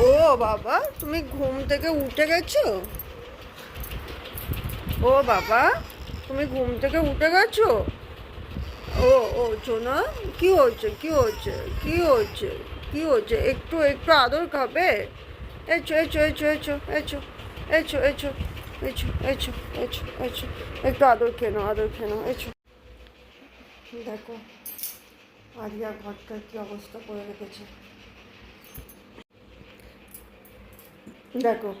ও বাবা তুমি ঘুম থেকে উঠে গেছো ও বাবা তুমি ঘুম থেকে উঠে গেছো ও ও সোনা কি হচ্ছে কি হচ্ছে কি হচ্ছে কি হচ্ছে একটু একটু আদর খাবে এছো এছো এছো এছো এছো এছো এছো এছো এছো এছো এছো একটু আদর খেয়ে নাও আদর খেয়ে নাও এছো দেখো আরিয়া ঘরটার কি অবস্থা করে রেখেছে দেখো,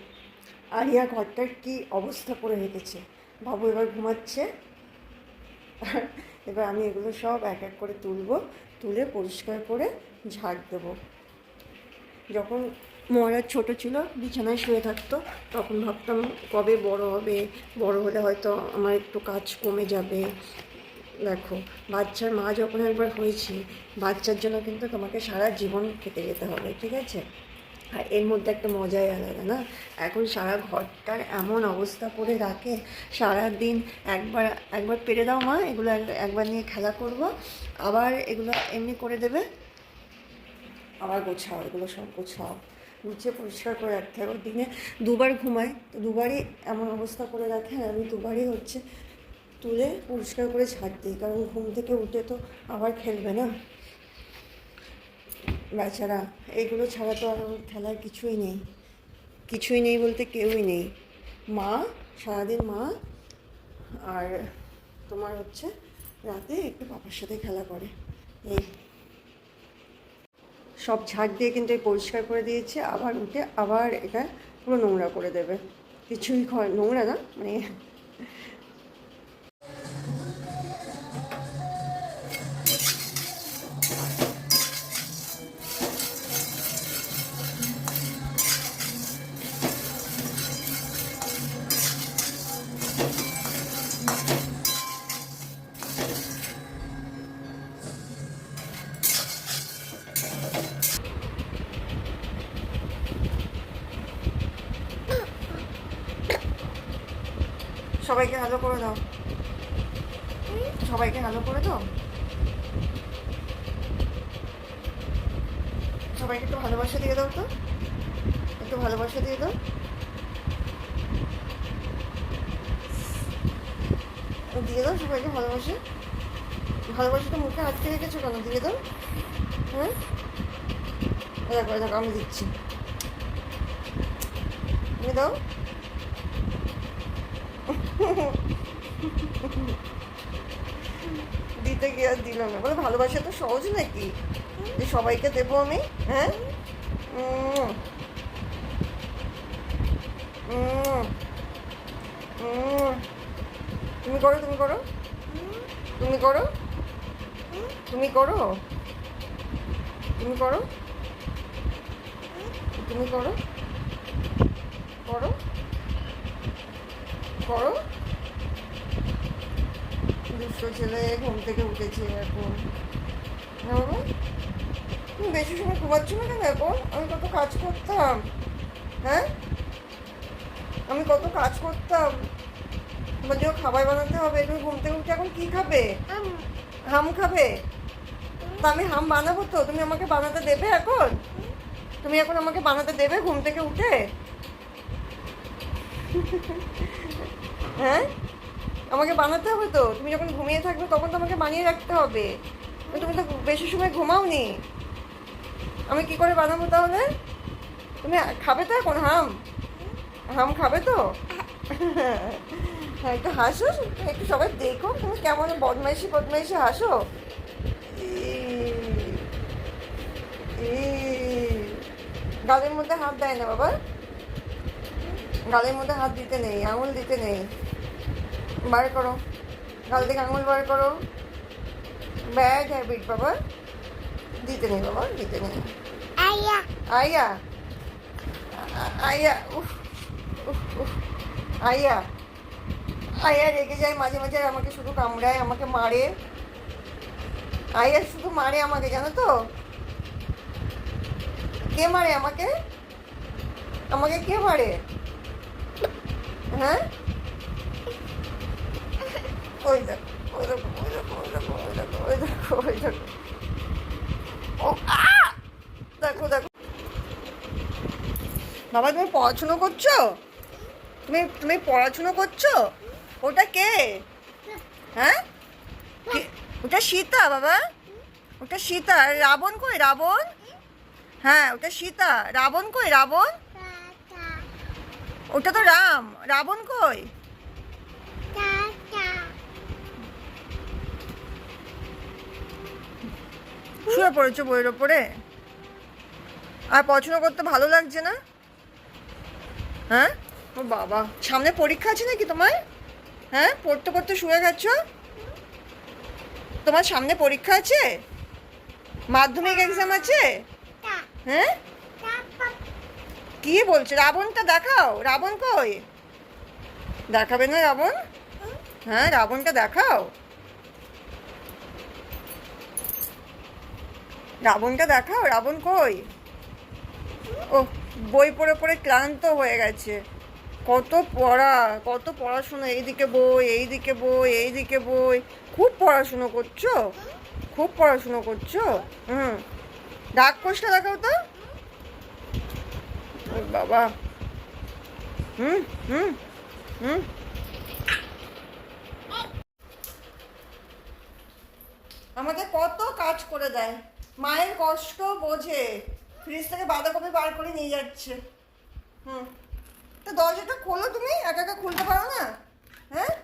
আরিয়া ঘরটার কি অবস্থা করে রেখেছে? বাবু এবার ঘুমাচ্ছে। এবার আমি এগুলো সব এক এক করে তুলবো, তুলে পরিষ্কার করে ঝাড় দেবো। যখন মহারাজ ছোট ছিল, বিছানায় শুয়ে থাকতো, তখন ভাবতাম কবে বড় হবে, বড় হলে হয়তো আমার একটু কাজ কমে যাবে। দেখো, বাচ্চার মা যখন একবার হয়েছি, বাচ্চার জন্য কিন্তু তোমাকে সারা জীবন খেতে যেতে হবে, ঠিক আছে? আর এর মধ্যে একটা মজাই আলাদা না? এখন সারা ঘরটার এমন অবস্থা করে রাখে সারা দিন একবার একবার পেরে দাও মা, এগুলো একবার নিয়ে খেলা করব, আবার এগুলো এমনি করে দেবে। আবার গোছাও, এগুলো সব গোছাও। গুছিয়ে পরিষ্কার করে রাখতে হবে। দিনে দুবার ঘুমায় তো দুবারই এমন অবস্থা করে রাখে, আর আমি দুবারই হচ্ছে তুলে পরিষ্কার করে ছাড় দিই, কারণ ঘুম থেকে উঠে তো আবার খেলবে না। বেচারা, এগুলো ছাড়া তো আর খেলার কিছুই নেই। কিছুই নেই বলতে কেউই নেই। মা, সারাদিন মা আর তোমার হচ্ছে রাতে একটু পাপার সাথে খেলা করে। এই সব ঝাড় দিয়ে কিন্তু পরিষ্কার করে দিয়েছে, আবার উঠে আবার এটা পুরো নোংরা করে দেবে। কিছুই ঘর নোংরা না মানে সবাইকে হ্যালো করে দাও। সবাইকে হ্যালো করে দাও। সবাইকে একটু ভালোবাসা দিয়ে দাও তো। একটু ভালোবাসা দিয়ে দাও। দিয়ে দাও সবাইকে ভালোবাসা। তো মুখে আটকে রেখেছো কেন? দিয়ে দাও। হ্যাঁ? দেখো দেখো, আমি দিচ্ছি। দিয়ে দাও। দিতে গিয়ে আর দিল না। বলে, ভালোবাসা তো সহজ নাকি? যে সবাইকে দেবো আমি? হ্যাঁ। তুমি করো তুমি করো। তুমি করো। তুমি করো। তুমি করো। তুমি করো। করো। করো। দুষ্ট ছেলে ঘুম থেকে উঠেছে এখন। হ্যাঁ বাবা? তুমি বেশি সময় ঘুমাচ্ছ না কেন এখন? আমি কত কাজ করতাম। হ্যাঁ? আমি কত কাজ করতাম। তোমার জন্য খাবার বানাতে হবে। তুমি ঘুম থেকে উঠে এখন কি খাবে? হাম খাবে? তা আমি হাম বানাবো তো? তুমি আমাকে বানাতে দেবে এখন? তুমি এখন আমাকে বানাতে দেবে ঘুম থেকে উঠে? হ্যাঁ? আমাকে বানাতে হবে তো। তুমি যখন ঘুমিয়ে থাকবে তখন তো আমাকে বানিয়ে রাখতে হবে। তুমি তো বেশি সময় ঘুমাওনি। আমি কি করে বানাবো তাহলে? তুমি খাবে তো এখন হাম? হাম খাবে তো? হ্যাঁ একটু হাসো। একটু সবাই দেখো তুমি কেমন বদমাইশি বদমাইশি হাসো। গালের মধ্যে হাত দেয় না বাবা। গালের মধ্যে হাত দিতে নেই আঙুল দিতে নেই। বার করো। গাল থেকে আঙুল বার করো। ব্যাড হ্যাবিট বাবা। দিতে নেই বাবা দিতে নেই। আয়া। আয়া। আ- আয়া উফ উফ উফ। আয়া। আয়া রেগে যায় মাঝে মাঝে আমাকে শুধু কামড়ায় আমাকে মারে। আয়া শুধু মারে আমাকে জানো তো? কে মারে আমাকে? আমাকে কে মারে? হ্যাঁ? বাবা, তুমি পড়াশুনো করছ? তুমি তুমি পড়াশুনো করছ? ওটা কে? হ্যাঁ? ওটা সীতা, বাবা। ওটা সীতা। রাবণ কই? রাবণ? হ্যাঁ ওটা সীতা। রাবণ কই? রাবণ? ওটা তো রাম। রাবণ কই? শুয়ে পড়েছো বইয়ের ওপরে? আর পছন্দ করতে ভালো লাগছে না? হ্যাঁ? ও বাবা। সামনে পরীক্ষা আছে নাকি তোমার? হ্যাঁ? পড়তে পড়তে শুয়ে গেছ? তোমার সামনে পরীক্ষা আছে? মাধ্যমিক এক্সাম আছে? হ্যাঁ? কি বলছো? রাবণটা দেখাও। রাবণ কই? দেখাবে না রাবণ? হ্যাঁ রাবণটা দেখাও। রাবণটা দেখাও? রাবণ কই? ও বই পড়ে পড়ে ক্লান্ত হয়ে গেছে। কত পড়া, কত পড়াশুনো। এইদিকে বই এইদিকে বই এইদিকে বই। খুব পড়াশুনো করছ? খুব পড়াশুনো করছ? হুম। ডাক কোষটা দেখাও তো। বাবা। হুম হুম হুম। আমাকে কত কাজ করে দেয়। মায়ের কষ্ট বোঝে। ফ্রিজ থেকে বাঁধাকপি বার করে নিয়ে যাচ্ছে। হুম। তো দরজাটা খোলো তুমি, একা একা খুলতে পারো না? হ্যাঁ?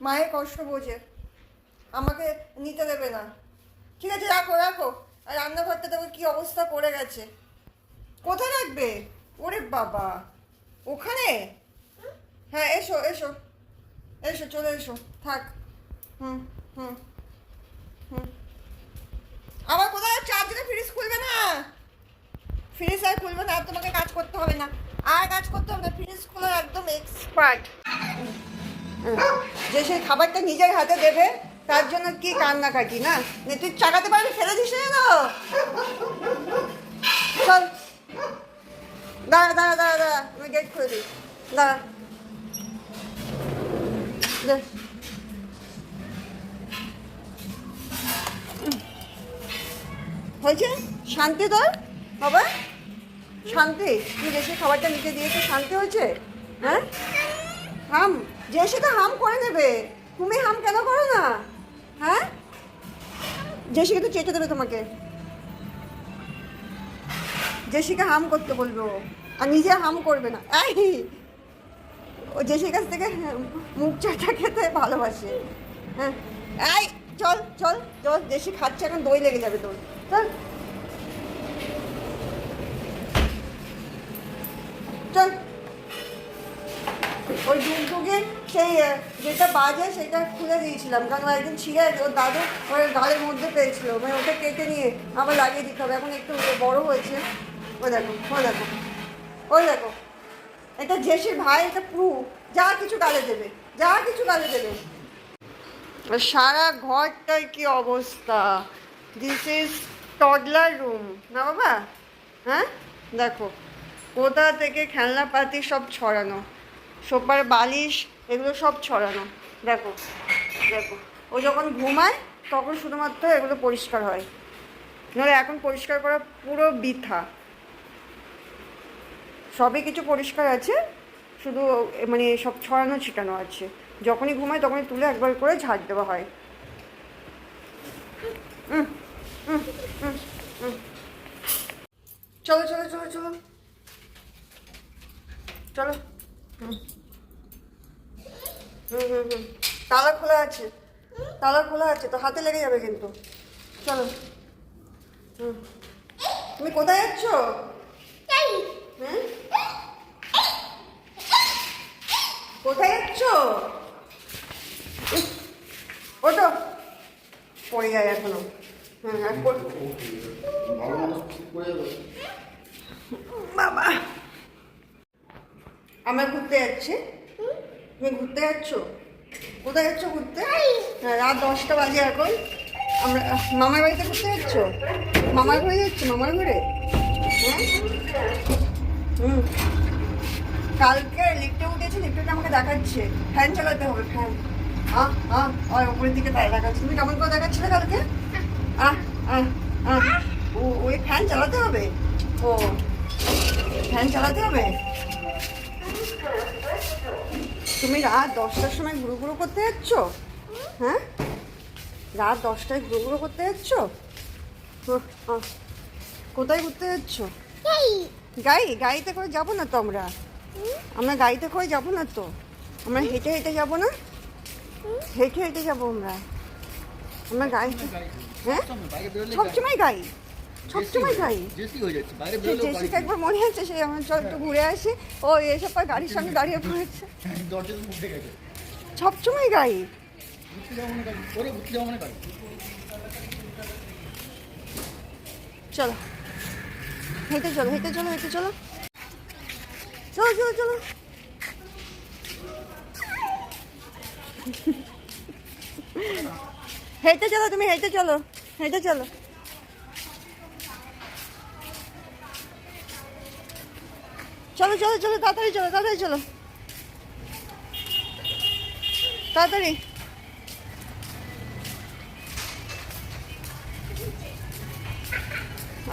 মায়ের কষ্ট বোঝে। আমাকে নিতে দেবে না। ঠিক আছে, রাখো রাখো। আর রান্নাঘরটা দেখো কি অবস্থা করে গেছে? কোথায় রাখবে? ওরে বাবা। ওখানে? হ্যাঁ এসো এসো। এসো, চলে এসো। থাক। হুম হুম হুম। আবার কোথায় চার্জারে ফ্রিজ খুলবে না? ফ্রিজ আর খুলবে না, আর তোমাকে কাজ করতে হবে না। আর কাজ করতে হবে না, ফ্রিজ খোলার একদম এক্সপার্ট যে সেই খাবারটা নিজের হাতে দেবে, তার জন্য কি কান্নাকাটি, নে? তুই চাকাতে পারবি ফেলে দিস না চল। দাঁড়া দাঁড়া দাঁড়া দাঁড়া আমি গেট খুলে দিই। দাঁড়া। হয়েছে? শান্তি তোর? বাবা? শান্তি? তুই দেশে খাবারটা নিচে দিয়েছে শান্তি হয়েছে? হ্যাঁ? হাম। যে সেটা হাম করে নেবে। তুমি হাম কেন করো না? হ্যাঁ? জেসিকে তো চেটে দেবে তোমাকে। জেসিকে হাম করতে বলবে ও। আর নিজে হাম করবে না। এই! ও জেসির কাছ থেকে মুখ চাটা খেতে ভালোবাসে। হ্যাঁ। এই, চল চল চল, জেসি খাচ্ছে এখন, দই লেগে যাবে তোর। চল। চল। ওই ডুগডুগের সেই যেটা বাজে সেটা খুলে দিয়েছিলাম। কারণ একদিন ছিঁড়ে ওর দাদু ওর গালের মধ্যে পেয়েছিল। মানে ওটা কেটে নিয়ে আবার লাগিয়ে দিতে হবে। এখন একটু বড় হয়েছে। ওই দেখো ওই দেখো ওই দেখো। এটা জেসির ভাই, এটা প্রু। যা কিছু গালে দেবে, যা কিছু গালে দেবে। সারা ঘরটার কি অবস্থা? দিস ইজ টডলার রুম না বাবা? হ্যাঁ? দেখো, কোথা থেকে খেলনাপাতি সব ছড়ানো? সোফার বালিশ, এগুলো সব ছড়ানো। দেখো দেখো, ও যখন ঘুমায়, তখন শুধুমাত্র এগুলো পরিষ্কার হয়। নাহলে এখন পরিষ্কার করা পুরো বৃথা। সবই কিছু পরিষ্কার আছে, শুধু মানে সব ছড়ানো ছিটানো আছে। যখনই ঘুমায় তখনই তুলে একবার করে ঝাড় দেওয়া হয়। চলো চলো চলো চলো। চলো। হুম। হুম হুম তালা খোলা আছে। তালা খোলা আছে, তো হাতে লেগে যাবে কিন্তু। চলো। হুম। তুমি কোথায় যাচ্ছ? কোথায় যাচ্ছ? ইস, ওটো পড়ে যায় এখনও। বাবা। আমরা ঘুরতে যাচ্ছি। তুমি ঘুরতে যাচ্ছ? কোথায় যাচ্ছ ঘুরতে? হ্যাঁ রাত দশটা বাজে এখন। আমরা মামার বাড়িতে ঘুরতে যাচ্ছ? মামার ঘরে যাচ্ছ? মামার ঘরে? হ্যাঁ? কালকে লিফটে উঠেছে লিফটে আমাকে দেখাচ্ছে। ফ্যান চালাতে হবে ফ্যান আহ আহ আর উপরের দিকে তাই দেখাচ্ছে। তুমি কেমন করে দেখাচ্ছিলে কালকে? আহ আহ আহ। ও ওই ফ্যান চালাতে হবে? ও ফ্যান চালাতে হবে? তুমি রাত দশটার সময় ঘুরু ঘুরু করতে যাচ্ছ? হ্যাঁ? রাত দশটায় ঘুরু ঘুরু করতে যাচ্ছ। কোথায় ঘুরতে যাচ্ছ? গাড়ি গাড়িতে করে যাব না তো আমরা? আমরা গাড়িতে করে যাব না তো? আমরা হেঁটে হেঁটে যাব না? হেঁটে হেঁটে যাব আমরা। আমরা গাড়িতে হ্যাঁ? সবসময় গাড়ি সবসময় গাড়ি জেসিকা একবার মনে আছে, সে আমার চল একটু ঘুরে আসি। ও এসব পর গাড়ির সঙ্গে দাঁড়িয়ে পড়েছে। সবসময় গাড়ি গাড়ি গাড়ি চলো। হেঁটে চলো হেঁটে চলো হেঁটে চলো। চলো চলো চলো। হেঁটে চলো তুমি, হেঁটে চলো হেঁটে চলো। চলো চলো চলো, তাড়াতাড়ি চলো তাড়াতাড়ি চলো। তাড়াতাড়ি।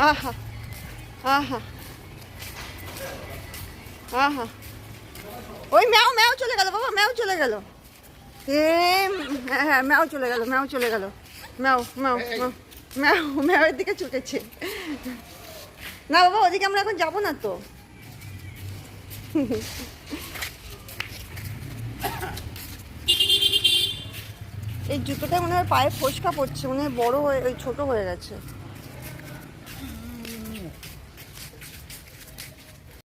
আহা। আহা আহা ওই ম্যাও ম্যাও চলে গেল বাবা ম্যাও চলে গেল। এ হ্যাঁ হ্যাঁ ম্যাও চলে গেল ম্যাও চলে গেল। ম্যাও ম্যাও ম্যাও ম্যাও ম্যাওয়ের দিকে ছুটেছে না বাবা ওদিকে আমরা এখন যাব না তো। এই জুতোটা মনে হয় পায়ে ফসকা পড়ছে মনে হয় বড় হয়ে ওই ছোট হয়ে গেছে।